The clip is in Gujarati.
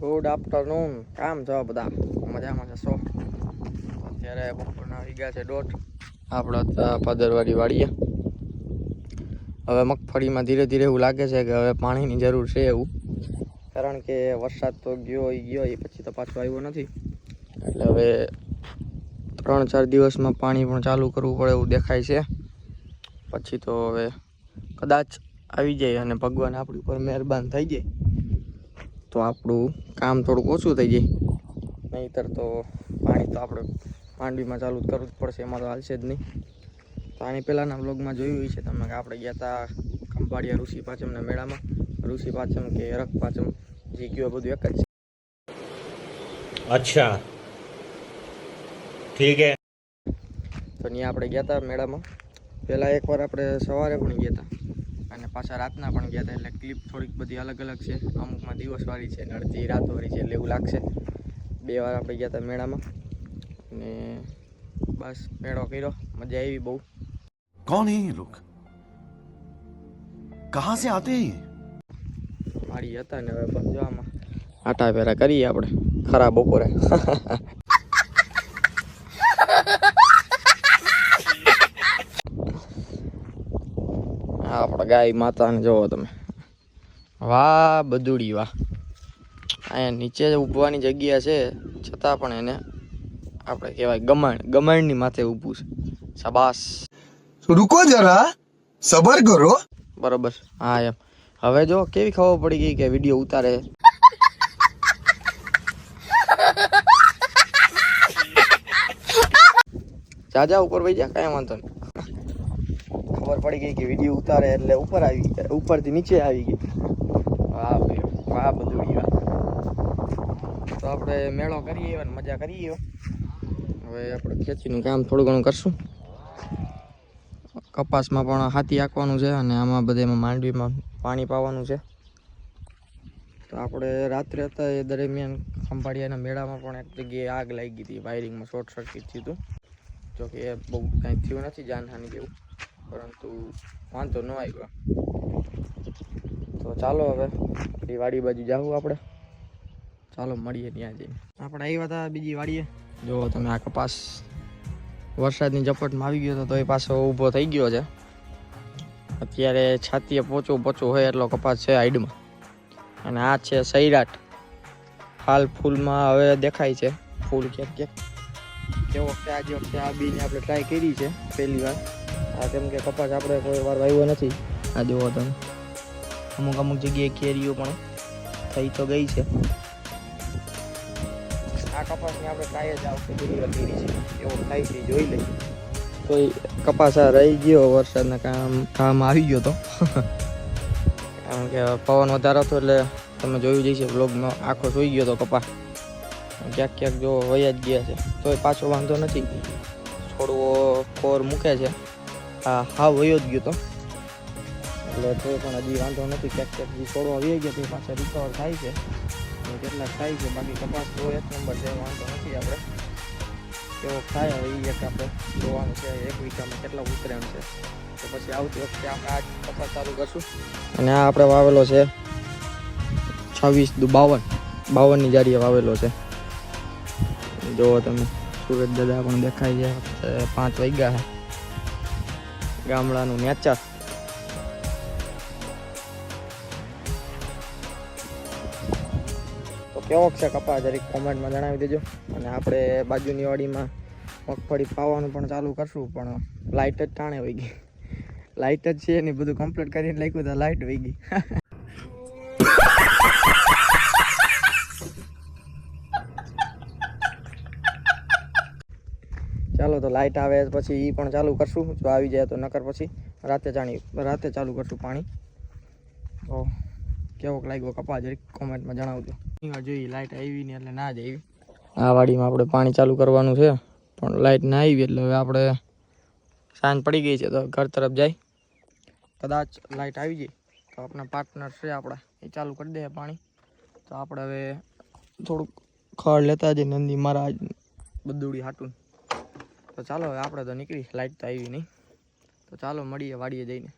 ગુડ આફ્ટરનૂન કામ છો બધા? મજામાં છો? અત્યારે બપોરના આવી ગયા છે દોઢ. આપણા પદરવાડી વાડીએ. હવે મગફળીમાં ધીરે ધીરે એવું લાગે છે કે હવે પાણીની જરૂર છે એવું. કારણ કે વરસાદ તો ગયો ગયો એ પછી તો પાછો આવ્યો નથી. એટલે હવે ત્રણ ચાર દિવસમાં પાણી પણ ચાલુ કરવું પડે એવું દેખાય છે. પછી તો હવે કદાચ આવી જાય અને ભગવાન આપણી ઉપર મહેરબાન થઈ જાય. તો આપણું કામ થોડુંક ઓછું થઈ જાય. નહીતર તો પાણી તો આપણે માંડવીમાં ચાલુ કરવું જ પડશે એમાં તો હાલશે જ નહીં. તો આની પહેલાંના બ્લોગમાં જોયું હોય છે તમે કે આપણે ગયા હતા ખંભાળિયા ઋષિ પાચમના મેળામાં. ઋષિ પાચમ કે રખ પાચમ જે ગયો બધું એક જ છે. અચ્છા. ઠીક તો ત્યાં આપણે ગયા હતા મેળામાં. પહેલાં એકવાર આપણે સવારે પણ ગયા હતા અને પાછા રાતના પણ ગયા હતા એટલે ક્લિપ થોડીક બધી અલગ અલગ છે. અમુકમાં દિવસવાળી છે અને અડધી રાતવાળી છે એટલે એવું લાગશે. બે વાર આપણે ગયા હતા મેળામાં. અને બસ મેળો કર્યો. મજા આવી બહુ. કોણ હે લોક કહા સે આતે મારી હતા ને હવે પણ બંધવામાં આટા પહેરા કરીએ આપણે. ખરાબ બપોરે. આપણા ગાય માતાને જોવો તમે. વાહ બધુડી વાહ. અહીંયા નીચે ઊભવાની જગ્યા છે છતાં પણ એને આપણે કહેવાય ગમણ ગમાણની માથે ઊભું છે. શાબાશ. રૂકો જરા સબર કરો. બરોબર. હા એમ. હવે જો કેવી ખબર પડી ગઈ કે વીડિયો ઉતારે. જાજા ઉપર ભાઈ જા કાંઈ વાંધો નહીં. ખબર પડી ગઈ કે વીડિયો ઉતારે એટલે ઉપર આવી ગયા ઉપરથી નીચે આવી ગઈ. વાહ વાહ બધું તો આપણે મેળો કરીએ અને મજા કરીએ હવે આપણે ખેતીનું કામ થોડું ઘણું કરશું. કપાસમાં પણ હાથી આંકવાનું છે અને આમાં બધેમાં માંડવીમાં પાણી પાવાનું છે. તો આપણે રાત્રે હતા એ દરમિયાન ખંભાળિયાના મેળામાં પણ એક જગ્યાએ આગ લાગી હતી. વાયરિંગમાં શોર્ટ સર્કિટ થયું હતું. જોકે એ બહુ કાંઈ થયું નથી, જાનહાની જેવું. પરંતુ વાંધો ન આવ્યો. તો ચાલો હવે આપણી વાડી બાજુ જાવું આપણે. ચાલો મળીએ ત્યાં જઈને. આપણે આવ્યા હતા બીજી વાડીએ. જો તમે આ કપાસ વરસાદની ઝપટમાં આવી ગયો તો એ પાછો ઊભો થઈ ગયો છે. અત્યારે છાતીએ પોચું પોચું હોય એટલો કપાસ છે હાઈડમાં. અને આ છે સૈરાટ. હાલ ફૂલમાં હવે દેખાય છે. ફૂલ ક્યાંક ક્યાંક. જે વખતે આજે વખતે આ બીને આપણે ટ્રાય કરી છે, પહેલી વાર. આ કેમ કે કપાસ આપણે કોઈ વાર વાવ્યો નથી. આ જુઓ તમે. અમુક અમુક જગ્યાએ કેરીઓ પણ થઈ તો ગઈ છે. આ કપાસની આપણે કાંઈ જ આવશે પહેલી કરી છે. એવો થાય છે જોઈ લઈએ. કોઈ કપાસ આ રહી ગયો વરસાદના કામ કામ આવી ગયો તો. કારણ કે પવન વધારો હતો એટલે તમે જોયું જઈશે બ્લોગમાં આખો સુઈ ગયો તો કપા ક્યાંક ક્યાંક જો વયા જ ગયા છે. તોય પાછો વાંધો નથી. થોડું કોર મૂકે છે. હા હા વયો જ ગયો તો. એટલે તો પણ હજી વાંધો નથી, ક્યાંક ક્યાંક હજી થોડો વહી ગયો તે પાછા રિકવર થાય છે. અને કેટલાક થાય છે, બાકી કપાસ તો એક નંબર છે વાંધો નથી આપણે. કેવો થાય હવે એ એક આપણે જોવાનું છે, એક વીઘામાં કેટલા ઉતરેણ છે. તો પછી આવતી વખતે આપણે આ જ કપાસ ચાલુ કરશું. અને આ આપણે વાવેલો છે છવ્વીસ દુ બાવન. બાવનની જાડીએ વાવેલો છે. જુઓ તમે સુરત દાદા પણ દેખાય છે, પાંચ વાગ્યા ગામડાનું નેચર. તો કેવો છે કપા, જરીક કોમેન્ટમાં જણાવી દેજો. અને આપણે બાજુની વાડીમાં મગફળી પાવાનું પણ ચાલુ કરશું, પણ લાઇટ જ ટાણે વહી ગઈ. લાઇટ જ છે ને બધું કમ્પ્લીટ કરીને લખ્યું તો લાઇટ વહી ગઈ. ચાલો તો લાઇટ આવે પછી એ પણ ચાલુ કરશું. જો આવી જાય તો નકર પછી રાતે જાણી રાતે ચાલુ કરશું પાણી. તો કેવોક લાગ્યો કપા જરીક કોમેન્ટમાં જણાવજો. અહીંયા જોઈ લાઇટ આવી ને એટલે ના જ આવી. આ વાડીમાં આપણે પાણી ચાલુ કરવાનું છે, પણ લાઇટ ના આવી એટલે હવે આપણે સાંજ પડી ગઈ છે તો ઘર તરફ જાય. કદાચ લાઇટ આવી જાય તો આપણા પાર્ટનર છે આપણા, એ ચાલુ કરી દે પાણી. તો આપણે હવે થોડુંક ખડ લેતા જઈએ, નંદી મહારાજ, બધુડી હાટું. તો ચાલો આપણે તો નીકળી. લાઇટ તો આવી નહીં. તો ચાલો મળીએ વાડીએ જઈને.